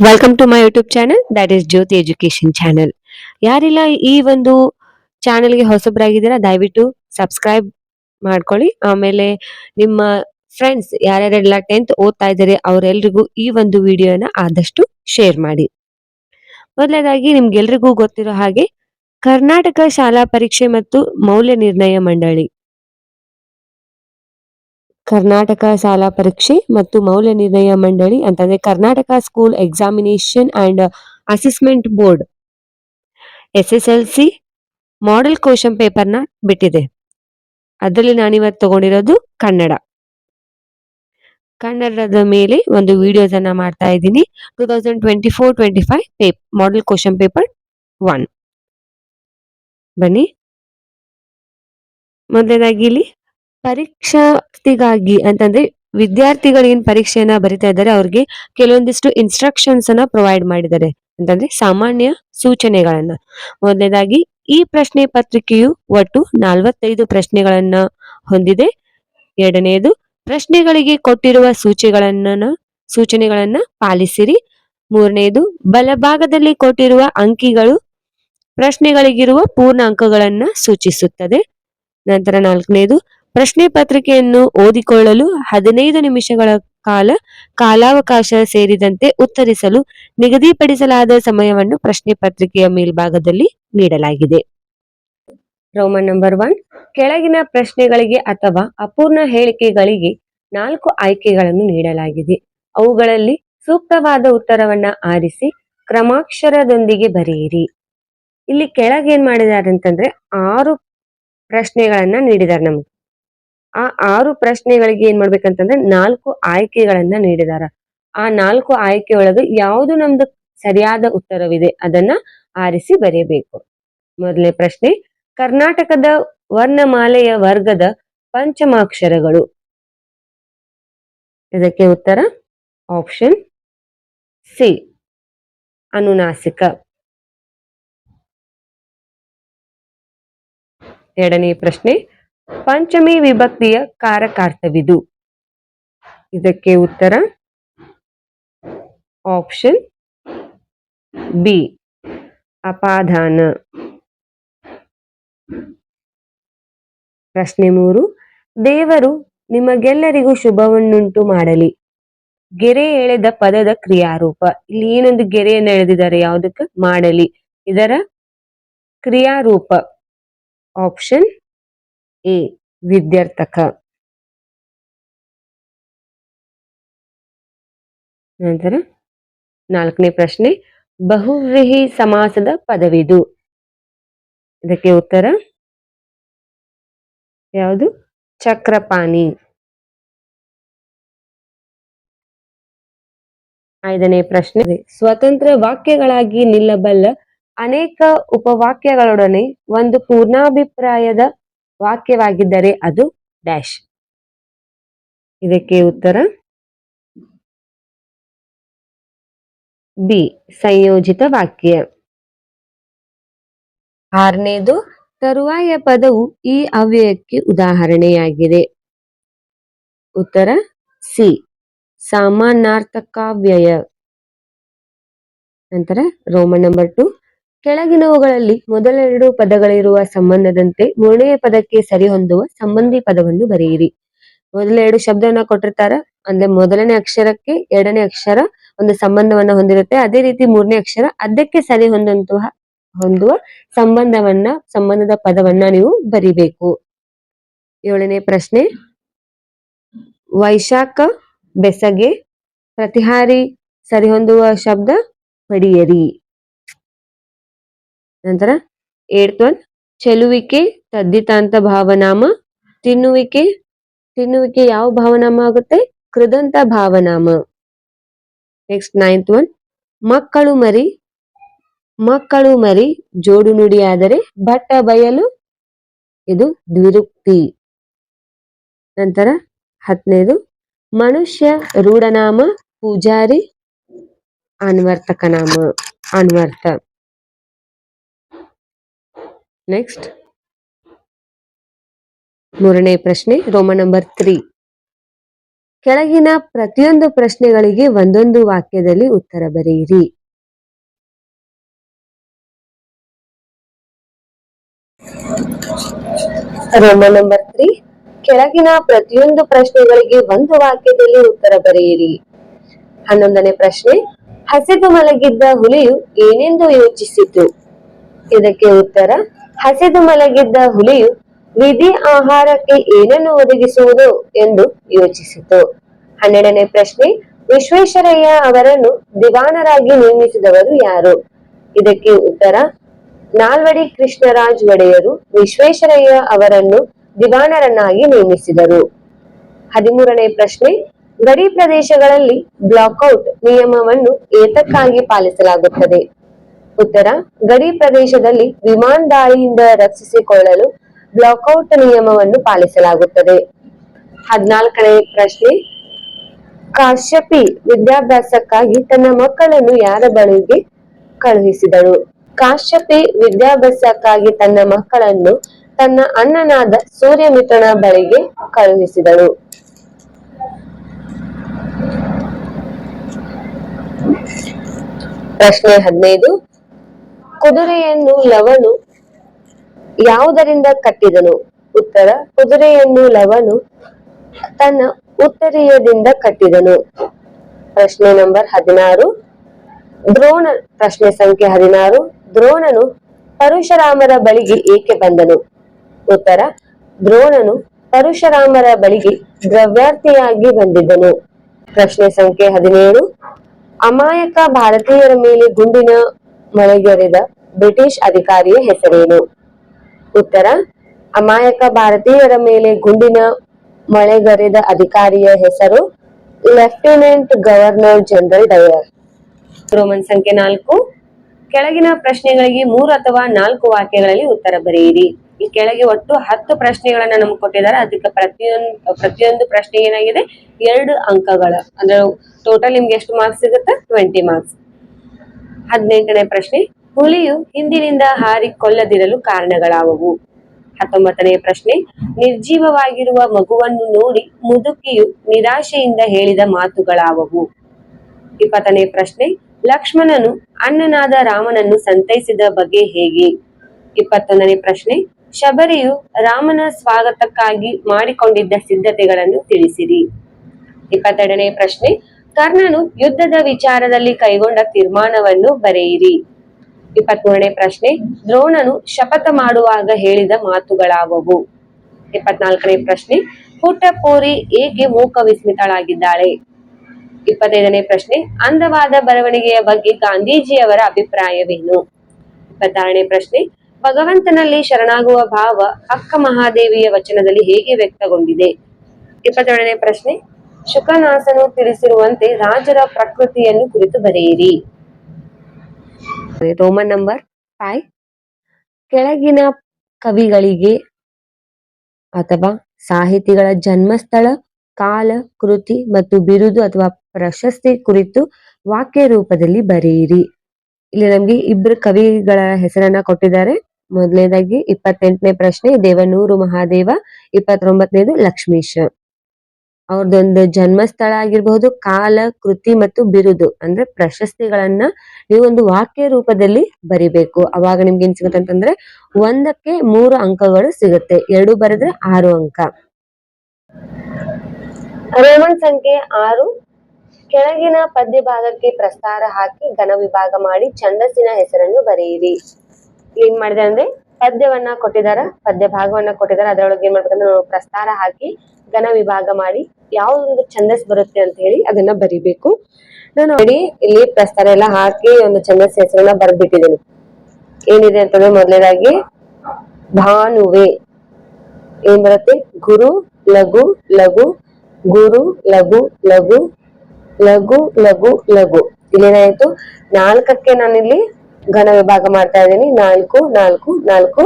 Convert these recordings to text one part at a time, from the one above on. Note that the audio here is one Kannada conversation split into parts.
Welcome to my YouTube channel that is Jyoti education channel ಯಾರೆಲ್ಲ ಈ ಒಂದು ಚಾನೆಲ್ಗೆ ಹೊಸಬ್ರಾಗಿದ್ದೀರಾ, ದಯವಿಟ್ಟು ಸಬ್ಸ್ಕ್ರೈಬ್ ಮಾಡ್ಕೊಳ್ಳಿ. ಆಮೇಲೆ ನಿಮ್ಮ ಫ್ರೆಂಡ್ಸ್ ಯಾರ್ಯಾರೆಲ್ಲ ಟೆಂತ್ ಓದ್ತಾ ಇದ್ದಾರೆ, ಅವರೆಲ್ರಿಗೂ ಈ ಒಂದು ವಿಡಿಯೋನ ಆದಷ್ಟು ಶೇರ್ ಮಾಡಿ. ಮೊದಲನೇದಾಗಿ ನಿಮ್ಗೆಲ್ರಿಗೂ ಗೊತ್ತಿರೋ ಹಾಗೆ, ಕರ್ನಾಟಕ ಶಾಲಾ ಪರೀಕ್ಷೆ ಮತ್ತು ಮೌಲ್ಯ ನಿರ್ಣಯ ಮಂಡಳಿ. ಕರ್ನಾಟಕ ಶಾಲಾ ಪರೀಕ್ಷೆ ಮತ್ತು ಮೌಲ್ಯ ನಿರ್ಣಯ ಮಂಡಳಿ, ಅಂತಂದ್ರೆ Karnataka school examination and assessment board S S L C model question ಪೇಪರ್ನ ಬಿಟ್ಟಿದೆ. ಅದರಲ್ಲಿ ನಾನಿವತ್ತು ತಗೊಂಡಿರೋದು ಕನ್ನಡ. ಕನ್ನಡದ ಮೇಲೆ ಒಂದು ವಿಡಿಯೋಸ್ ಅನ್ನ ಮಾಡ್ತಾ ಇದ್ದೀನಿ. Two thousand twenty four twenty five ಪೇಪ್ model question paper one ಬನ್ನಿ. ಮೊದಲನೇದಾಗಿ ಇಲ್ಲಿ ಪರೀಕ್ಷಾರ್ಥಿಗಾಗಿ ಅಂತಂದ್ರೆ ವಿದ್ಯಾರ್ಥಿಗಳು ಏನ್ ಪರೀಕ್ಷೆಯನ್ನ ಬರಿತಾ ಇದ್ದಾರೆ, ಅವ್ರಿಗೆ ಕೆಲವೊಂದಿಷ್ಟು ಇನ್ಸ್ಟ್ರಕ್ಷನ್ಸ್ ಅನ್ನ ಪ್ರೊವೈಡ್ ಮಾಡಿದ್ದಾರೆ. ಅಂತಂದ್ರೆ ಸಾಮಾನ್ಯ ಸೂಚನೆಗಳನ್ನ. ಮೊದಲನೇದಾಗಿ, ಈ ಪ್ರಶ್ನೆ ಪತ್ರಿಕೆಯು ಒಟ್ಟು ನಲವತ್ತೈದು ಪ್ರಶ್ನೆಗಳನ್ನ ಹೊಂದಿದೆ. ಎರಡನೆಯದು ಪ್ರಶ್ನೆಗಳಿಗೆ ಕೊಟ್ಟಿರುವ ಸೂಚನೆಗಳನ್ನ ಸೂಚನೆಗಳನ್ನ ಪಾಲಿಸಿರಿ. ಮೂರನೆಯದು ಬಲಭಾಗದಲ್ಲಿ ಕೊಟ್ಟಿರುವ ಅಂಕಿಗಳು ಪ್ರಶ್ನೆಗಳಿಗಿರುವ ಪೂರ್ಣ ಅಂಕಗಳನ್ನ ಸೂಚಿಸುತ್ತದೆ. ನಂತರ ನಾಲ್ಕನೇದು ಪ್ರಶ್ನೆ ಪತ್ರಿಕೆಯನ್ನು ಓದಿಕೊಳ್ಳಲು ಹದಿನೈದು ನಿಮಿಷಗಳ ಕಾಲ ಕಾಲಾವಕಾಶ ಸೇರಿದಂತೆ ಉತ್ತರಿಸಲು ನಿಗದಿಪಡಿಸಲಾದ ಸಮಯವನ್ನು ಪ್ರಶ್ನೆ ಪತ್ರಿಕೆಯ ಮೇಲ್ಭಾಗದಲ್ಲಿ ನೀಡಲಾಗಿದೆ. Roman number one. ಕೆಳಗಿನ ಪ್ರಶ್ನೆಗಳಿಗೆ ಅಥವಾ ಅಪೂರ್ಣ ಹೇಳಿಕೆಗಳಿಗೆ ನಾಲ್ಕು ಆಯ್ಕೆಗಳನ್ನು ನೀಡಲಾಗಿದೆ. ಅವುಗಳಲ್ಲಿ ಸೂಕ್ತವಾದ ಉತ್ತರವನ್ನ ಆರಿಸಿ ಕ್ರಮಾಕ್ಷರದೊಂದಿಗೆ ಬರೆಯಿರಿ. ಇಲ್ಲಿ ಕೆಳಗೆ ಏನ್ ಮಾಡಿದ್ದಾರೆ ಅಂತಂದ್ರೆ ಆರು ಪ್ರಶ್ನೆಗಳನ್ನ ನೀಡಿದ್ದಾರೆ ನಮ್ಗೆ. ಆ ಆರು ಪ್ರಶ್ನೆಗಳಿಗೆ ಏನ್ ಮಾಡ್ಬೇಕಂತಂದ್ರೆ ನಾಲ್ಕು ಆಯ್ಕೆಗಳನ್ನ ನೀಡಿದಾರ. ಆ ನಾಲ್ಕು ಆಯ್ಕೆ ಒಳಗೆ ಯಾವುದು ನಮ್ದು ಸರಿಯಾದ ಉತ್ತರವಿದೆ ಅದನ್ನ ಆರಿಸಿ ಬರೆಯಬೇಕು ಮೊದಲನೇ ಪ್ರಶ್ನೆ, ಕರ್ನಾಟಕದ ವರ್ಣಮಾಲೆಯ ವರ್ಗದ ಪಂಚಮಾಕ್ಷರಗಳು. ಇದಕ್ಕೆ ಉತ್ತರ, ಆಪ್ಷನ್ ಸಿ, ಅನುನಾಸಿಕ. ಎರಡನೇ ಪ್ರಶ್ನೆ ಪಂಚಮಿ ವಿಭಕ್ತಿಯ ಕಾರಕಾರ್ಥವಿದು. ಇದಕ್ಕೆ ಉತ್ತರ ಆಪ್ಷನ್ ಬಿ, ಅಪಾದಾನ. ಪ್ರಶ್ನೆ ಮೂರು, ದೇವರು ನಿಮಗೆಲ್ಲರಿಗೂ ಶುಭವನ್ನುಂಟು ಮಾಡಲಿ. ಗೆರೆ ಎಳೆದ ಪದದ ಕ್ರಿಯಾರೂಪ. ಇಲ್ಲಿ ಏನೊಂದು ಗೆರೆಯನ್ನು ಎಳೆದಿದ್ದಾರೆ, ಯಾವುದಕ್ಕೆ? ಮಾಡಲಿ. ಇದರ ಕ್ರಿಯಾರೂಪ. Option A ವಿದ್ಯಾರ್ಥಕ. ನಂತರ ನಾಲ್ಕನೇ ಪ್ರಶ್ನೆ, ಬಹುವ್ರೀಹಿ ಸಮಾಸದ ಪದವಿದು. ಇದಕ್ಕೆ ಉತ್ತರ ಯಾವುದು? ಚಕ್ರಪಾಣಿ. ಐದನೇ ಪ್ರಶ್ನೆ, ಸ್ವತಂತ್ರ ವಾಕ್ಯಗಳಾಗಿ ನಿಲ್ಲಬಲ್ಲ ಅನೇಕ ಉಪವಾಕ್ಯಗಳೊಡನೆ ಒಂದು ಪೂರ್ಣಾಭಿಪ್ರಾಯದ ವಾಕ್ಯವಾಗಿದ್ದರೆ ಅದು ಡ್ಯಾಶ್. ಇದಕ್ಕೆ ಉತ್ತರ ಬಿ, ಸಂಯೋಜಿತ ವಾಕ್ಯ. ಆರನೇದು, ತರುವಾಯ ಪದವು ಈ ಅವ್ಯಯಕ್ಕೆ ಉದಾಹರಣೆಯಾಗಿದೆ. ಉತ್ತರ ಸಿ ಸಾಮಾನಾರ್ಥಕಾವ್ಯಯ ನಂತರ ರೋಮನ್ ನಂಬರ್ ಟು. ಕೆಳಗಿನವುಗಳಲ್ಲಿ ಮೊದಲೆರಡು ಪದಗಳಿರುವ ಸಂಬಂಧದಂತೆ ಮೂರನೆಯ ಪದಕ್ಕೆ ಸರಿಹೊಂದುವ ಸಂಬಂಧಿ ಪದವನ್ನು ಬರೆಯಿರಿ. ಮೊದಲೆರಡು ಶಬ್ದವನ್ನ ಕೊಟ್ಟಿರ್ತಾರ, ಅಂದ್ರೆ ಮೊದಲನೇ ಅಕ್ಷರಕ್ಕೆ ಎರಡನೇ ಅಕ್ಷರ ಒಂದು ಸಂಬಂಧವನ್ನ ಹೊಂದಿರುತ್ತೆ. ಅದೇ ರೀತಿ ಮೂರನೇ ಅಕ್ಷರ ಅದಕ್ಕೆ ಸರಿ ಹೊಂದಂತಹ ಹೊಂದುವ ಸಂಬಂಧವನ್ನ, ಸಂಬಂಧದ ಪದವನ್ನ ನೀವು ಬರಿಬೇಕು. ಏಳನೇ ಪ್ರಶ್ನೆ. ವೈಶಾಖ ಬೆಸಗೆ ಪ್ರತಿಹಾರಿ ಸರಿಹೊಂದುವ ಶಬ್ದ ಪಡಿಯರಿ. ನಂತರ ಏಟ್ ಒನ್ ಚೆಲುವಿಕೆ ತದ್ದಿತಾಂತ ಭಾವನಾಮ, ತಿನ್ನುವಿಕೆ ತಿನ್ನುವಿಕೆ ಯಾವ ಭಾವನಾಮ ಆಗುತ್ತೆ? ಕೃದಂತ ಭಾವನಾಮ. ನೆಕ್ಸ್ಟ್ ನೈನ್ತ್ ಒನ್ ಮಕ್ಕಳು ಮರಿ ಮಕ್ಕಳು ಮರಿ, ಜೋಡು ನುಡಿಯಾದರೆ ಭಟ್ಟ ಬಯಲು ಇದು ದ್ವಿರುಕ್ತಿ. ನಂತರ ಹತ್ತನೇದು ಮನುಷ್ಯ ರೂಢನಾಮ, ಪೂಜಾರಿ ಅನ್ವರ್ತಕ ನಾಮ ಅನ್ವರ್ಥ. ನೆಕ್ಸ್ಟ್ ಮೂರನೇ ಪ್ರಶ್ನೆ, ರೋಮ ನಂಬರ್ ತ್ರೀ. ಕೆಳಗಿನ ಪ್ರತಿಯೊಂದು ಪ್ರಶ್ನೆಗಳಿಗೆ ಒಂದೊಂದು ವಾಕ್ಯದಲ್ಲಿ ಉತ್ತರ ಬರೆಯಿರಿ. ರೋಮ ನಂಬರ್ ತ್ರೀ. ಕೆಳಗಿನ ಪ್ರತಿಯೊಂದು ಪ್ರಶ್ನೆಗಳಿಗೆ ಒಂದು ವಾಕ್ಯದಲ್ಲಿ ಉತ್ತರ ಬರೆಯಿರಿ. ಹನ್ನೊಂದನೇ ಪ್ರಶ್ನೆ, ಹಸಿದು ಮಲಗಿದ್ದ ಹುಲಿಯು ಏನೆಂದು ಯೋಚಿಸಿತು? ಇದಕ್ಕೆ ಉತ್ತರ ಹಸಿದು ಮಲಗಿದ್ದ ಹುಲಿಯು ವಿಧಿ ಆಹಾರಕ್ಕೆ ಏನನ್ನು ಒದಗಿಸುವುದು ಎಂದು ಯೋಚಿಸಿತು. ಹನ್ನೆರಡನೇ ಪ್ರಶ್ನೆ, ವಿಶ್ವೇಶ್ವರಯ್ಯ ಅವರನ್ನು ದಿವಾನರಾಗಿ ನೇಮಿಸಿದವರು ಯಾರು? ಇದಕ್ಕೆ ಉತ್ತರ, ನಾಲ್ವಡಿ ಕೃಷ್ಣರಾಜ್ ಒಡೆಯರು ವಿಶ್ವೇಶ್ವರಯ್ಯ ಅವರನ್ನು ದಿವಾನರನ್ನಾಗಿ ನೇಮಿಸಿದರು. ಹದಿಮೂರನೇ ಪ್ರಶ್ನೆ, ಗಡಿ ಪ್ರದೇಶಗಳಲ್ಲಿ ಬ್ಲಾಕ್ಔಟ್ ನಿಯಮವನ್ನು ಏತಕ್ಕಾಗಿ ಪಾಲಿಸಲಾಗುತ್ತದೆ? ಉತ್ತರ, ಗಡಿ ಪ್ರದೇಶದಲ್ಲಿ ವಿಮಾನ ದಾಳಿಯಿಂದ ರಕ್ಷಿಸಿಕೊಳ್ಳಲು ಬ್ಲಾಕ್ಔಟ್ ನಿಯಮವನ್ನು ಪಾಲಿಸಲಾಗುತ್ತದೆ. ಹದಿನಾಲ್ಕನೇ ಪ್ರಶ್ನೆ, ಕಾಶ್ಯಪಿ ವಿದ್ಯಾಭ್ಯಾಸಕ್ಕಾಗಿ ತನ್ನ ಮಕ್ಕಳನ್ನು ಯಾರ ಬಳಿಗೆ ಕಳುಹಿಸಿದಳು? ಕಾಶ್ಯಪಿ ವಿದ್ಯಾಭ್ಯಾಸಕ್ಕಾಗಿ ತನ್ನ ಮಕ್ಕಳನ್ನು ತನ್ನ ಅಣ್ಣನಾದ ಸೂರ್ಯಮಿತ್ರನ ಬಳಿಗೆ ಕಳುಹಿಸಿದಳು. ಪ್ರಶ್ನೆ ಹದಿನೈದು ಕುದುರೆಯನ್ನು ಲವನು ಯಾವುದರಿಂದ ಕಟ್ಟಿದನು? ಉತ್ತರ, ಕುದುರೆಯನ್ನು ಲವನು ತನ್ನ ಉತ್ತರೀಯದಿಂದ ಕಟ್ಟಿದನು. ಪ್ರಶ್ನೆ ನಂಬರ್ ಹದಿನಾರು. ದ್ರೋಣ, ಪ್ರಶ್ನೆ ಸಂಖ್ಯೆ ಹದಿನಾರು. ದ್ರೋಣನು ಪರಶುರಾಮರ ಬಳಿಗೆ ಏಕೆ ಬಂದನು? ಉತ್ತರ, ದ್ರೋಣನು ಪರಶುರಾಮರ ಬಳಿಗೆ ದ್ರವ್ಯಾರ್ಥಿಯಾಗಿ ಬಂದಿದ್ದನು. ಪ್ರಶ್ನೆ ಸಂಖ್ಯೆ ಹದಿನೇಳು. ಅಮಾಯಕ ಭಾರತೀಯರ ಮೇಲೆ ಗುಂಡಿನ ಮಳೆಗೆರೆದ ಬ್ರಿಟಿಷ್ ಅಧಿಕಾರಿಯ ಹೆಸರೇನು? ಉತ್ತರ, ಅಮಾಯಕ ಭಾರತೀಯರ ಮೇಲೆ ಗುಂಡಿನ ಮಳೆಗರೆದ ಅಧಿಕಾರಿಯ ಹೆಸರು lieutenant governor general Dyer. Roman ಸಂಖ್ಯೆ ನಾಲ್ಕು. ಕೆಳಗಿನ ಪ್ರಶ್ನೆಗಳಿಗೆ ಮೂರು ಅಥವಾ ನಾಲ್ಕು ವಾಕ್ಯಗಳಲ್ಲಿ ಉತ್ತರ ಬರೆಯಿರಿ. ಈ ಕೆಳಗೆ ಒಟ್ಟು ಹತ್ತು ಪ್ರಶ್ನೆಗಳನ್ನ ನಮ್ಗೆ ಕೊಟ್ಟಿದ್ದಾರೆ. ಅದಕ್ಕೆ ಪ್ರತಿಯೊಂದು ಪ್ರತಿಯೊಂದು ಪ್ರಶ್ನೆ ಏನಾಗಿದೆ? ಎರಡು ಅಂಕಗಳ. ಅಂದ್ರೆ ಟೋಟಲ್ ನಿಮ್ಗೆ ಎಷ್ಟು ಮಾರ್ಕ್ಸ್ ಸಿಗುತ್ತೆ? ಟ್ವೆಂಟಿ ಮಾರ್ಕ್ಸ್ ಹದಿನೆಂಟನೇ ಪ್ರಶ್ನೆ. ಹುಲಿಯು ಹಿಂದಿನಿಂದ ಹಾರಿ ಕೊಲ್ಲದಿರಲು ಕಾರಣಗಳಾವವು. ಹತ್ತೊಂಬತ್ತನೇ ಪ್ರಶ್ನೆ, ನಿರ್ಜೀವವಾಗಿರುವ ಮಗುವನ್ನು ನೋಡಿ ಮುದುಕಿಯು ನಿರಾಶೆಯಿಂದ ಹೇಳಿದ ಮಾತುಗಳಾವವು. ಇಪ್ಪತ್ತನೇ ಪ್ರಶ್ನೆ, ಲಕ್ಷ್ಮಣನು ಅಣ್ಣನಾದ ರಾಮನನ್ನು ಸಂತೈಸಿದ ಬಗೆ ಹೇಗೆ? ಇಪ್ಪತ್ತೊಂದನೇ ಪ್ರಶ್ನೆ, ಶಬರಿಯು ರಾಮನ ಸ್ವಾಗತಕ್ಕಾಗಿ ಮಾಡಿಕೊಂಡಿದ್ದ ಸಿದ್ಧತೆಗಳನ್ನು ತಿಳಿಸಿರಿ. ಇಪ್ಪತ್ತೆರಡನೇ ಪ್ರಶ್ನೆ, ಕರ್ಣನು ಯುದ್ಧದ ವಿಚಾರದಲ್ಲಿ ಕೈಗೊಂಡ ತೀರ್ಮಾನವನ್ನು ಬರೆಯಿರಿ. ಇಪ್ಪತ್ಮೂರನೇ ಪ್ರಶ್ನೆ, ದ್ರೋಣನು ಶಪಥ ಮಾಡುವಾಗ ಹೇಳಿದ ಮಾತುಗಳಾವವು? ಇಪ್ಪತ್ನಾಲ್ಕನೇ ಪ್ರಶ್ನೆ ಪುಟ್ಟಪೋರಿ ಏಕೆ ಮೂಕ ವಿಸ್ಮಿತಳಾಗಿದ್ದಾಳೆ? ಇಪ್ಪತ್ತೈದನೇ ಪ್ರಶ್ನೆ, ಅಂದವಾದ ಬರವಣಿಗೆಯ ಬಗ್ಗೆ ಗಾಂಧೀಜಿಯವರ ಅಭಿಪ್ರಾಯವೇನು? ಇಪ್ಪತ್ತಾರನೇ ಪ್ರಶ್ನೆ, ಭಗವಂತನಲ್ಲಿ ಶರಣಾಗುವ ಭಾವ ಅಕ್ಕ ಮಹಾದೇವಿಯ ವಚನದಲ್ಲಿ ಹೇಗೆ ವ್ಯಕ್ತಗೊಂಡಿದೆ? ಇಪ್ಪತ್ತೇಳನೇ ಪ್ರಶ್ನೆ ಶುಕನಾಸನು ತಿಳಿಸಿರುವಂತೆ ರಾಜರ ಪ್ರಕೃತಿಯನ್ನು ಕುರಿತು ಬರೆಯಿರಿ. ರೋಮನ್ ನಂಬರ್ ಫೈವ್ ಕೆಳಗಿನ ಕವಿಗಳಿಗೆ ಅಥವಾ ಸಾಹಿತಿಗಳ ಜನ್ಮಸ್ಥಳ, ಕಾಲ, ಕೃತಿ ಮತ್ತು ಬಿರುದು ಅಥವಾ ಪ್ರಶಸ್ತಿ ಕುರಿತು ವಾಕ್ಯ ರೂಪದಲ್ಲಿ ಬರೆಯಿರಿ. ಇಲ್ಲಿ ನಮ್ಗೆ ಇಬ್ರು ಕವಿಗಳ ಹೆಸರನ್ನ ಕೊಟ್ಟಿದ್ದಾರೆ. ಮೊದಲನೇದಾಗಿ ಇಪ್ಪತ್ತೆಂಟನೇ ಪ್ರಶ್ನೆ, ದೇವನೂರು ಮಹಾದೇವ. ಇಪ್ಪತ್ತೊಂಬತ್ತನೇದು ಲಕ್ಷ್ಮೀಶ್. ಅವ್ರದ್ದೊಂದು ಜನ್ಮಸ್ಥಳ ಆಗಿರ್ಬಹುದು, ಕಾಲ, ಕೃತಿ ಮತ್ತು ಬಿರುದು ಅಂದ್ರೆ ಪ್ರಶಸ್ತಿಗಳನ್ನ ನೀವು ಒಂದು ವಾಕ್ಯ ರೂಪದಲ್ಲಿ ಬರಿಬೇಕು. ಅವಾಗ ನಿಮ್ಗೆ ಏನ್ ಸಿಗುತ್ತೆ ಅಂತಂದ್ರೆ ಒಂದಕ್ಕೆ ಮೂರು ಅಂಕಗಳು ಸಿಗುತ್ತೆ. ಎರಡು ಬರೆದ್ರೆ ಆರು ಅಂಕ. ರೋಮನ್ ಸಂಖ್ಯೆ ಆರು. ಕೆಳಗಿನ ಪದ್ಯ ಭಾಗಕ್ಕೆ ಪ್ರಸ್ತಾರ ಹಾಕಿ ಘನ ವಿಭಾಗ ಮಾಡಿ ಛಂದಸ್ಸಿನ ಹೆಸರನ್ನು ಬರೆಯಿರಿ. ಏನ್ ಮಾಡಿದೆ ಅಂದ್ರೆ ಪದ್ಯವನ್ನ ಕೊಟ್ಟಿದಾರ ಪದ್ಯ ಭಾಗವನ್ನ ಕೊಟ್ಟಿದಾರ. ಅದರೊಳಗೆ ಏನ್ ಮಾಡ್ಬೇಕಂದ್ರೆ ಪ್ರಸ್ತಾರ ಹಾಕಿ ಘನ ವಿಭಾಗ ಮಾಡಿ ಯಾವ್ದೊಂದು ಛಂದಸ್ ಬರುತ್ತೆ ಅಂತ ಹೇಳಿ ಅದನ್ನ ಬರಿಬೇಕು. ನಾನು ನೋಡಿ ಇಲ್ಲಿ ಪ್ರಸ್ತಾರ ಎಲ್ಲ ಹಾಕಿ ಒಂದು ಛಂದಸ್ ಹೆಸರನ್ನ ಬರ್ಬಿಟ್ಟಿದ್ದೀನಿ ಏನಿದೆ ಅಂತಂದ್ರೆ ಮೊದಲನೇದಾಗಿ ಭಾನುವೆ. ಏನ್ ಬರುತ್ತೆ? ಗುರು, ಲಘು ಲಘು, ಗುರು, ಲಘು ಲಘು ಲಘು ಲಘು ಲಘು. ಇಲ್ಲೇನಾಯ್ತು? ನಾಲ್ಕಕ್ಕೆ ನಾನಿಲ್ಲಿ ಘನ ವಿಭಾಗ ಮಾಡ್ತಾ ಇದ್ದೀನಿ. ನಾಲ್ಕು ನಾಲ್ಕು ನಾಲ್ಕು.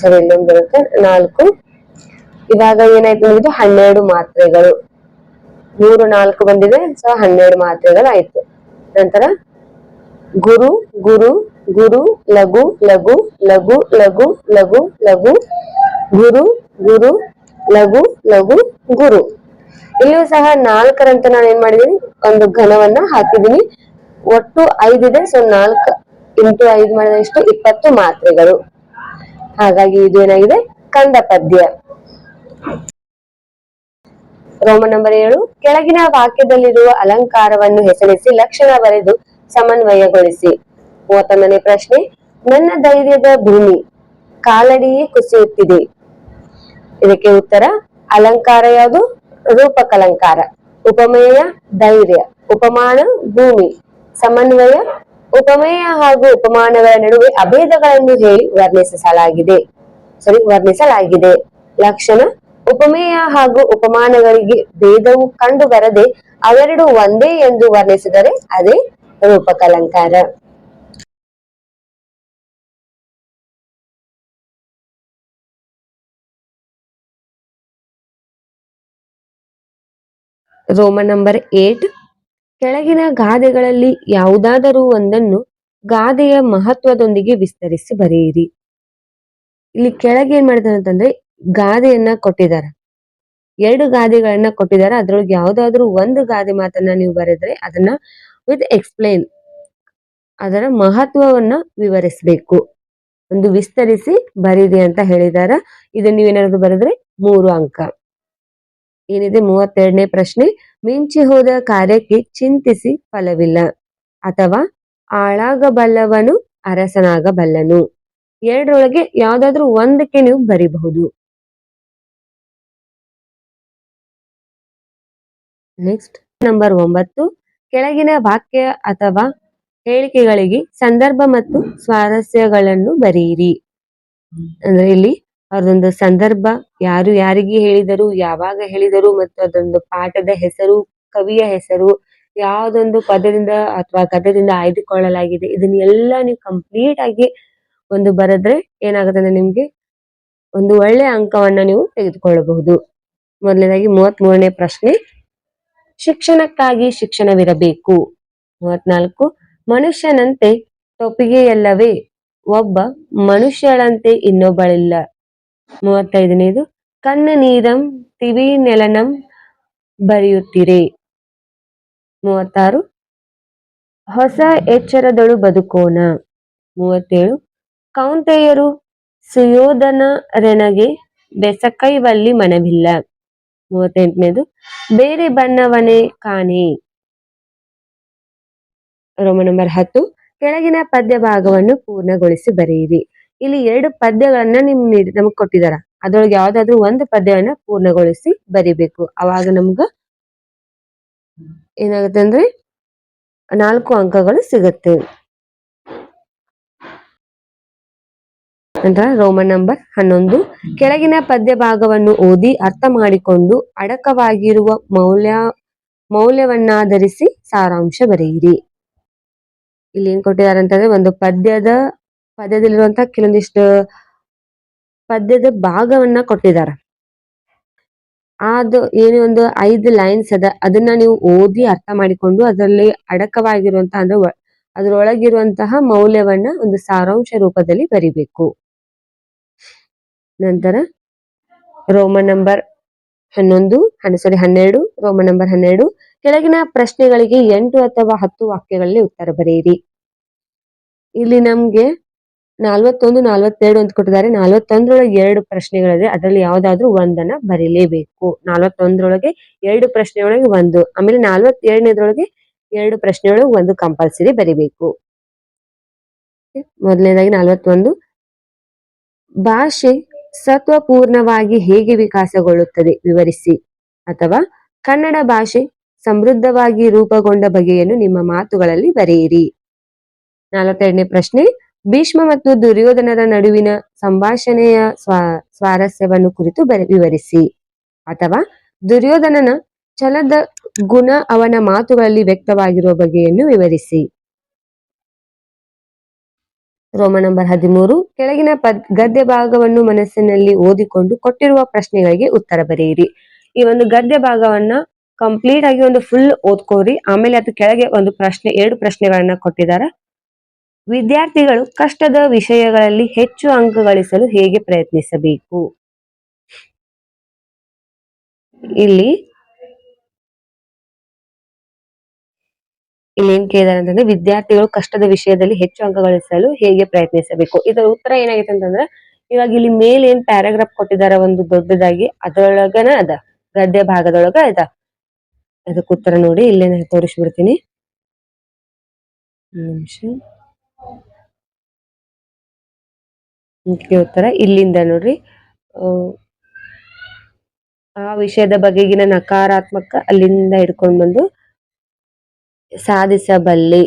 ಸರಿ ಇಲ್ಲೊಂದು ಬರುತ್ತೆ? ನಾಲ್ಕು. ಇವಾಗ ಏನಾಯ್ತು ಇದು ಹನ್ನೆರಡು ಮಾತ್ರೆಗಳು. ಮೂರು, ನಾಲ್ಕು ಬಂದಿದೆ ಸೊ ಹನ್ನೆರಡು ಮಾತ್ರೆಗಳು ಆಯ್ತು ನಂತರ ಗುರು ಗುರು ಗುರು, ಲಘು ಲಘು ಲಘು ಲಘು ಲಘು ಲಘು, ಗುರು ಗುರು, ಲಘು ಲಘು, ಗುರು. ಇಲ್ಲಿಯೂ ಸಹ ನಾಲ್ಕರಂತ ನಾನು ಏನ್ ಮಾಡಿದೀನಿ, ಒಂದು ಘನವನ್ನ ಹಾಕಿದೀನಿ. ಒಟ್ಟು ಐದಿದೆ ಸೊ ನಾಲ್ಕು ಇಂಟು ಐದು ಮಾಡಿದಷ್ಟು ಇಪ್ಪತ್ತು ಮಾತ್ರೆಗಳು. ಹಾಗಾಗಿ ಇದು ಏನಾಗಿದೆ? ಕಂದ ಪದ್ಯ ರೋಮ ನಂಬರ್ ಏಳು, ಕೆಳಗಿನ ವಾಕ್ಯದಲ್ಲಿರುವ ಅಲಂಕಾರವನ್ನು ಹೆಸರಿಸಿ ಲಕ್ಷಣ ಬರೆದು ಸಮನ್ವಯಗೊಳಿಸಿ. ಮೂವತ್ತೊಂದನೇ ಪ್ರಶ್ನೆ, ನನ್ನ ಧೈರ್ಯದ ಭೂಮಿ ಕಾಲಡಿಯೇ ಕುಸಿಯುತ್ತಿದೆ. ಇದಕ್ಕೆ ಉತ್ತರ, ಅಲಂಕಾರ ಯಾವುದು? ರೂಪಕಲಂಕಾರ ಉಪಮೇಯ, ಧೈರ್ಯ. ಉಪಮಾನ, ಭೂಮಿ. ಸಮನ್ವಯ, ಉಪಮೇಯ ಹಾಗೂ ಉಪಮಾನಗಳ ನಡುವೆ ಅಭೇದಗಳನ್ನು ಹೇಳಿ ವರ್ಣಿಸಲಾಗಿದೆ. ಸರಿ ವರ್ಣಿಸಲಾಗಿದೆ. ಲಕ್ಷಣ ಉಪಮೇಯ ಹಾಗೂ ಉಪಮಾನಗಳಿಗೆ ಭೇದವು ಕಂಡು ಬರದೆ ಅವೆರಡು ಒಂದೇ ಎಂದು ವರ್ಣಿಸಿದರೆ ಅದೇ ರೂಪಕಲಂಕಾರ. ರೋಮ ನಂಬರ್ ಏಟ್. ಕೆಳಗಿನ ಗಾದೆಗಳಲ್ಲಿ ಯಾವುದಾದರೂ ಒಂದನ್ನು ಗಾದೆಯ ಮಹತ್ವದೊಂದಿಗೆ ವಿಸ್ತರಿಸಿ ಬರೆಯಿರಿ. ಇಲ್ಲಿ ಕೆಳಗೆ ಏನ್ ಮಾಡಿದಾರೆ ಅಂತಂದ್ರೆ ಗಾದೆಯನ್ನ ಕೊಟ್ಟಿದ್ದಾರೆ. ಎರಡು ಗಾದೆಗಳನ್ನ ಕೊಟ್ಟಿದ್ದಾರೆ. ಅದ್ರೊಳಗೆ ಯಾವ್ದಾದ್ರು ಒಂದು ಗಾದೆ ಮಾತನ್ನ ನೀವು ಬರೆದ್ರೆ ಅದನ್ನ ವಿತ್ ಎಕ್ಸ್ಪ್ಲೈನ್ ಅದರ ಮಹತ್ವವನ್ನ ವಿವರಿಸಬೇಕು. ಒಂದು ವಿಸ್ತರಿಸಿ ಬರೀರಿ ಅಂತ ಹೇಳಿದಾರ. ಇದನ್ನ ನೀವೇನಾದ್ರು ಬರೆದ್ರೆ ಮೂರು ಅಂಕ. ಏನಿದೆ? ಮೂವತ್ತೆರಡನೇ ಪ್ರಶ್ನೆ. ಮಿಂಚಿ ಹೋದ ಕಾರ್ಯಕ್ಕೆ ಚಿಂತಿಸಿ ಫಲವಿಲ್ಲ ಅಥವಾ ಆಳಾಗಬಲ್ಲವನು ಅರಸನಾಗಬಲ್ಲನು. ಎರಡರೊಳಗೆ ಯಾವ್ದಾದ್ರು ಒಂದಕ್ಕೆ ನೀವು ಬರಿಬಹುದು. ನೆಕ್ಸ್ಟ್ ನಂಬರ್ ಒಂಬತ್ತು, ಕೆಳಗಿನ ವಾಕ್ಯ ಅಥವಾ ಹೇಳಿಕೆಗಳಿಗೆ ಸಂದರ್ಭ ಮತ್ತು ಸ್ವಾರಸ್ಯಗಳನ್ನು ಬರೆಯಿರಿ. ಅಂದ್ರೆ ಇಲ್ಲಿ ಅವ್ರದೊಂದು ಸಂದರ್ಭ, ಯಾರು ಯಾರಿಗೆ ಹೇಳಿದರು, ಯಾವಾಗ ಹೇಳಿದರು ಮತ್ತು ಅದೊಂದು ಪಾಠದ ಹೆಸರು, ಕವಿಯ ಹೆಸರು, ಯಾವ್ದೊಂದು ಪದದಿಂದ ಅಥವಾ ಗದ್ಯದಿಂದ ಆಯ್ದುಕೊಳ್ಳಲಾಗಿದೆ. ಇದನ್ನೆಲ್ಲ ನೀವು ಕಂಪ್ಲೀಟ್ ಆಗಿ ಒಂದು ಬರೆದ್ರೆ ಏನಾಗುತ್ತೆ ಅಂದ್ರೆ ನಿಮ್ಗೆ ಒಂದು ಒಳ್ಳೆ ಅಂಕವನ್ನ ನೀವು ತೆಗೆದುಕೊಳ್ಳಬಹುದು. ಮೊದಲನೇದಾಗಿ ಮೂವತ್ತ್ ಮೂರನೇ ಪ್ರಶ್ನೆ. ಶಿಕ್ಷಣಕ್ಕಾಗಿ ಶಿಕ್ಷಣವಿರಬೇಕು. ಮೂವತ್ನಾಲ್ಕು, ಮನುಷ್ಯನಂತೆ ಟೊಪ್ಪಿಗೆಯಲ್ಲವೇ ಒಬ್ಬ ಮನುಷ್ಯಳಂತೆ ಇನ್ನೊಬ್ಬಳಿಲ್ಲ. ಮೂವತ್ತೈದನೇದು, ಕಣ್ಣ ನೀರಂ, ತಿವಿ ನೆಲನಂ ಬರೆಯುತ್ತೀರಿ. ಮೂವತ್ತಾರು, ಹೊಸ ಎಚ್ಚರದಳು ಬದುಕೋಣ. ಮೂವತ್ತೇಳು, ಕೌಂತೆಯರು ಸುಯೋಧನರೆನಗೆ ಬೆಸಕೈವಲ್ಲಿ ಮನವಿಲ್ಲ. ಮೂವತ್ತೆಂಟನೇದು, ಬೇರೆ ಬಣ್ಣವನೇ ಕಾಣೆ ರೋಮ ನಂಬರ್ ಹತ್ತು, ಕೆಳಗಿನ ಪದ್ಯ ಭಾಗವನ್ನು ಪೂರ್ಣಗೊಳಿಸಿ ಬರೆಯಿರಿ. ಇಲ್ಲಿ ಎರಡು ಪದ್ಯಗಳನ್ನ ನಿಮ್ ನಮಗ್ ಕೊಟ್ಟಿದಾರ. ಅದ್ರೊಳಗೆ ಯಾವ್ದಾದ್ರು ಒಂದು ಪದ್ಯವನ್ನ ಪೂರ್ಣಗೊಳಿಸಿ ಬರಿಬೇಕು. ಅವಾಗ ನಮ್ಗ ಏನಾಗುತ್ತೆ ಅಂದ್ರೆ ನಾಲ್ಕು ಅಂಕಗಳು ಸಿಗುತ್ತೆ. ನಂತರ ರೋಮನ್ ನಂಬರ್ ಹನ್ನೊಂದು. ಕೆಳಗಿನ ಪದ್ಯ ಭಾಗವನ್ನು ಓದಿ ಅರ್ಥ ಮಾಡಿಕೊಂಡು ಅಡಕವಾಗಿರುವ ಮೌಲ್ಯ, ಮೌಲ್ಯವನ್ನಾಧರಿಸಿ ಸಾರಾಂಶ ಬರೆಯಿರಿ. ಇಲ್ಲಿ ಏನ್ ಕೊಟ್ಟಿದ್ದಾರೆ ಅಂತಂದ್ರೆ ಒಂದು ಪದ್ಯದ ಪದ್ಯದಲ್ಲಿರುವಂತಹ ಕೆಲವೊಂದಿಷ್ಟು ಪದ್ಯದ ಭಾಗವನ್ನ ಕೊಟ್ಟಿದ್ದಾರೆ. ಅದು ಏನು ಒಂದು ಐದು ಲೈನ್ಸ್ ಅದ, ಅದನ್ನ ನೀವು ಓದಿ ಅರ್ಥ ಮಾಡಿಕೊಂಡು ಅದರಲ್ಲಿ ಅಡಕವಾಗಿರುವಂತಹ ಅಂದ್ರೆ ಅದರೊಳಗಿರುವಂತಹ ಮೌಲ್ಯವನ್ನ ಒಂದು ಸಾರಾಂಶ ರೂಪದಲ್ಲಿ ಬರಿಬೇಕು. ನಂತರ ರೋಮನ್ ನಂಬರ್ ಹನ್ನೊಂದು ಸಾರಿ ಹನ್ನೆರಡು, ರೋಮನ್ ನಂಬರ್ ಹನ್ನೆರಡು. ಕೆಳಗಿನ ಪ್ರಶ್ನೆಗಳಿಗೆ ಎಂಟು ಅಥವಾ ಹತ್ತು ವಾಕ್ಯಗಳಲ್ಲಿ ಉತ್ತರ ಬರೆಯಿರಿ. ಇಲ್ಲಿ ನಮ್ಗೆ ನಾಲ್ವತ್ತೊಂದು, ನಾಲ್ವತ್ತೆರಡು ಅಂತ ಕೊಟ್ಟಿದ್ದಾರೆ. ನಾಲ್ವತ್ತೊಂದರೊಳಗೆ ಎರಡು ಪ್ರಶ್ನೆಗಳಿದೆ. ಅದರಲ್ಲಿ ಯಾವ್ದಾದ್ರು ಒಂದನ್ನ ಬರೀಲೇಬೇಕು. ನಾಲ್ವತ್ತೊಂದರೊಳಗೆ ಎರಡು ಪ್ರಶ್ನೆಯೊಳಗೆ ಒಂದು. ಆಮೇಲೆ ನಾಲ್ವತ್ತೆರಡನೇದ್ರೊಳಗೆ ಎರಡು ಪ್ರಶ್ನೆಯೊಳಗೆ ಒಂದು ಕಂಪಲ್ಸರಿ ಬರಿಬೇಕು. ಮೊದಲನೇದಾಗಿ ನಾಲ್ವತ್ತೊಂದು. ಭಾಷೆ ಸತ್ವಪೂರ್ಣವಾಗಿ ಹೇಗೆ ವಿಕಾಸಗೊಳ್ಳುತ್ತದೆ ವಿವರಿಸಿ. ಅಥವಾ ಕನ್ನಡ ಭಾಷೆ ಸಮೃದ್ಧವಾಗಿ ರೂಪುಗೊಂಡ ಬಗೆಯನ್ನು ನಿಮ್ಮ ಮಾತುಗಳಲ್ಲಿ ಬರೆಯಿರಿ. ನಲವತ್ತೆರಡನೇ ಪ್ರಶ್ನೆ. ಭೀಷ್ಮ ಮತ್ತು ದುರ್ಯೋಧನರ ನಡುವಿನ ಸಂಭಾಷಣೆಯ ಸ್ವಾ, ಸ್ವಾರಸ್ಯವನ್ನು ಕುರಿತು ಬರೆ, ವಿವರಿಸಿ. ಅಥವಾ ದುರ್ಯೋಧನನ ಛಲದ ಗುಣ ಅವನ ಮಾತುಗಳಲ್ಲಿ ವ್ಯಕ್ತವಾಗಿರುವ ಬಗೆಯನ್ನು ವಿವರಿಸಿ. ರೋಮ ನಂಬರ್ ಹದಿಮೂರು. ಕೆಳಗಿನ ಪದ್, ಗದ್ಯ ಭಾಗವನ್ನು ಮನಸ್ಸಿನಲ್ಲಿ ಓದಿಕೊಂಡು ಕೊಟ್ಟಿರುವ ಪ್ರಶ್ನೆಗಳಿಗೆ ಉತ್ತರ ಬರೆಯಿರಿ. ಈ ಒಂದು ಗದ್ಯ ಭಾಗವನ್ನ ಕಂಪ್ಲೀಟ್ ಆಗಿ ಒಂದು ಫುಲ್ ಓದ್ಕೋರಿ ಆಮೇಲೆ ಅದು ಕೆಳಗೆ ಒಂದು ಪ್ರಶ್ನೆ, ಎರಡು ಪ್ರಶ್ನೆಗಳನ್ನ ಕೊಟ್ಟಿದ್ದಾರೆ. ವಿದ್ಯಾರ್ಥಿಗಳು ಕಷ್ಟದ ವಿಷಯಗಳಲ್ಲಿ ಹೆಚ್ಚು ಅಂಕ ಗಳಿಸಲು ಹೇಗೆ ಪ್ರಯತ್ನಿಸಬೇಕು? ಇಲ್ಲಿ ಇಲ್ಲಿ ಏನ್ ಕೇಳಿದಾರೆ ಅಂತಂದ್ರೆ ವಿದ್ಯಾರ್ಥಿಗಳು ಕಷ್ಟದ ವಿಷಯದಲ್ಲಿ ಹೆಚ್ಚು ಅಂಕ ಗಳಿಸಲು ಹೇಗೆ ಪ್ರಯತ್ನಿಸಬೇಕು? ಇದರ ಉತ್ತರ ಏನಾಗೈತೆ ಅಂತಂದ್ರೆ, ಇವಾಗ ಇಲ್ಲಿ ಮೇಲೆ ಏನ್ ಪ್ಯಾರಾಗ್ರಾಫ್ ಕೊಟ್ಟಿದ್ದಾರೆ ಒಂದು ದೊಡ್ಡದಾಗಿ, ಅದರೊಳಗನ ಅದ, ಗದ್ಯ ಭಾಗದೊಳಗ ಅದ. ಅದಕ್ಕ ಉತ್ತರ ನೋಡಿ ಇಲ್ಲೇ ನಾನು ತೋರಿಸ್ಬಿಡ್ತೀನಿ ಮುಖ್ಯ ಉತ್ತರ ಇಲ್ಲಿಂದ ನೋಡ್ರಿ. ಆ ವಿಷಯದ ಬಗೆಗಿನ ನಕಾರಾತ್ಮಕ ಅಲ್ಲಿಂದ ಹಿಡ್ಕೊಂಡ್ ಬಂದು ಸಾಧಿಸಬಲ್ಲೆ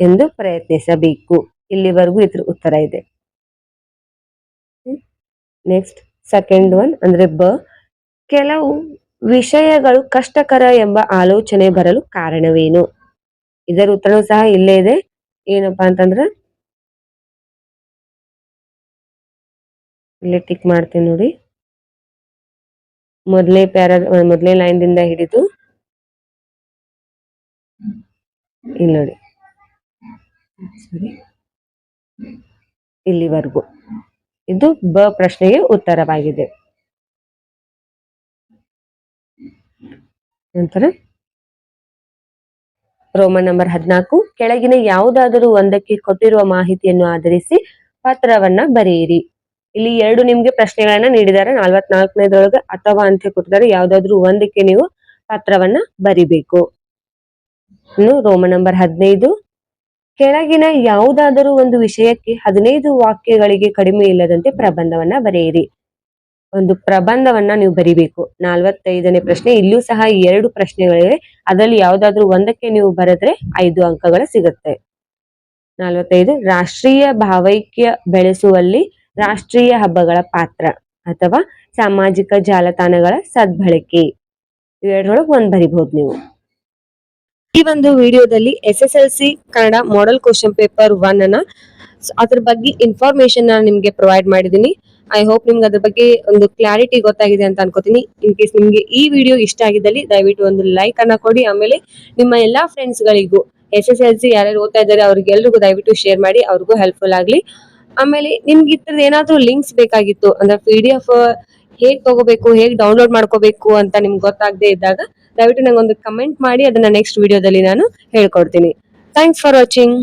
ಎಂದು ಪ್ರಯತ್ನಿಸಬೇಕು. ಇಲ್ಲಿವರೆಗೂ ಇದ್ರ ಉತ್ತರ ಇದೆ. ನೆಕ್ಸ್ಟ್ ಸೆಕೆಂಡ್ ಒನ್ ಅಂದ್ರೆ ಬ. ಕೆಲವು ವಿಷಯಗಳು ಕಷ್ಟಕರ ಎಂಬ ಆಲೋಚನೆ ಬರಲು ಕಾರಣವೇನು? ಇದರ ಉತ್ತರವೂ ಸಹ ಇಲ್ಲೇ ಇದೆ. ಏನಪ್ಪಾ ಅಂತಂದ್ರ, ಇಲ್ಲಿ ಟಿಕ್ ಮಾಡ್ತೀನಿ ನೋಡಿ. ಮೊದಲೇ ಪ್ಯಾರ, ಮೊದಲೇ ಲೈನ್ ದಿಂದ ಹಿಡಿದು ಇಲ್ಲಿ ನೋಡಿ. ಸರಿ. ಇಲ್ಲಿವರೆಗೂ. ಇದು ಬ ಪ್ರಶ್ನೆಗೆ ಉತ್ತರವಾಗಿದೆ. ನಂತರ ರೋಮನ್ ನಂಬರ್ ಹದಿನಾಲ್ಕು. ಕೆಳಗಿನ ಯಾವುದಾದರೂ ಒಂದಕ್ಕೆ ಕೊಟ್ಟಿರುವ ಮಾಹಿತಿಯನ್ನು ಆಧರಿಸಿ ಪತ್ರವನ್ನ ಬರೆಯಿರಿ. ಇಲ್ಲಿ ಎರಡು ನಿಮ್ಗೆ ಪ್ರಶ್ನೆಗಳನ್ನ ನೀಡಿದ್ದಾರೆ. ನಾಲ್ವತ್ನಾಲ್ಕನೇದ್ರೊಳಗೆ ಅಥವಾ ಅಂತ ಕೊಟ್ಟಿದ್ದಾರೆ. ಯಾವ್ದಾದ್ರು ಒಂದಕ್ಕೆ ನೀವು ಪತ್ರವನ್ನ ಬರಿಬೇಕು. ರೋಮ ನಂಬರ್ ಹದಿನೈದು. ಕೆಳಗಿನ ಯಾವುದಾದರೂ ಒಂದು ವಿಷಯಕ್ಕೆ ಹದಿನೈದು ವಾಕ್ಯಗಳಿಗೆ ಕಡಿಮೆ ಇಲ್ಲದಂತೆ ಪ್ರಬಂಧವನ್ನ ಬರೆಯಿರಿ. ಒಂದು ಪ್ರಬಂಧವನ್ನ ನೀವು ಬರಿಬೇಕು. ನಾಲ್ವತ್ತೈದನೇ ಪ್ರಶ್ನೆ, ಇಲ್ಲೂ ಸಹ ಎರಡು ಪ್ರಶ್ನೆಗಳಿವೆ. ಅದರಲ್ಲಿ ಯಾವುದಾದ್ರೂ ಒಂದಕ್ಕೆ ನೀವು ಬರೆದ್ರೆ ಐದು ಅಂಕಗಳು ಸಿಗುತ್ತೆ. ನಲವತ್ತೈದು, ರಾಷ್ಟ್ರೀಯ ಭಾವೈಕ್ಯ ಬೆಳೆಸುವಲ್ಲಿ ರಾಷ್ಟ್ರೀಯ ಹಬ್ಬಗಳ ಪಾತ್ರ ಅಥವಾ ಸಾಮಾಜಿಕ ಜಾಲತಾಣಗಳ ಸದ್ಬಳಕೆ. ಇವೆರಡರೊಳಗೆ ಒಂದ್ ಬರಿಬಹುದು ನೀವು. ಈ ಒಂದು ವಿಡಿಯೋದಲ್ಲಿ S S L C Kannada model question paper one ಅನ್ನ ಅದ್ರ ಬಗ್ಗೆ ಇನ್ಫಾರ್ಮೇಶನ್ ನಿಮ್ಗೆ ಪ್ರೊವೈಡ್ ಮಾಡಿದೀನಿ ಐ ಹೋಪ್ ನಿಮ್ಗೆ ಅದ್ರ ಬಗ್ಗೆ ಒಂದು ಕ್ಲಾರಿಟಿ ಗೊತ್ತಾಗಿದೆ ಅಂತ ಅನ್ಕೋತೀನಿ. ಇನ್ ಕೇಸ್ ನಿಮ್ಗೆ ಈ ವಿಡಿಯೋ ಇಷ್ಟ ಆಗಿದ್ದಲ್ಲಿ ದಯವಿಟ್ಟು ಒಂದು ಲೈಕ್ ಅನ್ನ ಕೊಡಿ. ಆಮೇಲೆ ನಿಮ್ಮ ಎಲ್ಲಾ ಫ್ರೆಂಡ್ಸ್ ಗಳಿಗೂ ಎಸ್ ಎಸ್ ಎಲ್ ಸಿ ಯಾರ್ಯಾರು ಓದ್ತಾ ಇದ್ದಾರೆ, ಅವ್ರಿಗೆಲ್ರಿಗೂ ದಯವಿಟ್ಟು ಶೇರ್ ಮಾಡಿ, ಅವ್ರಿಗೂ ಹೆಲ್ಪ್ಫುಲ್ ಆಗ್ಲಿ. ಆಮೇಲೆ ನಿಮ್ಗೆ ಇತರ ಏನಾದ್ರೂ ಲಿಂಕ್ಸ್ ಬೇಕಾಗಿತ್ತು, ಅಂದ್ರೆ ಪಿ ಡಿ ಎಫ್ ಹೇಗ್ ತಗೋಬೇಕು, ಹೇಗ್ ಡೌನ್ಲೋಡ್ ಮಾಡ್ಕೋಬೇಕು ಅಂತ ನಿಮ್ಗೆ ಗೊತ್ತಾಗದೆ ಇದ್ದಾಗ ದಯವಿಟ್ಟು ನಂಗೆ ಒಂದು ಕಮೆಂಟ್ ಮಾಡಿ ಅದನ್ನ ನೆಕ್ಸ್ಟ್ ವಿಡಿಯೋದಲ್ಲಿ ನಾನು ಹೇಳ್ಕೊಡ್ತೀನಿ. Thanks for watching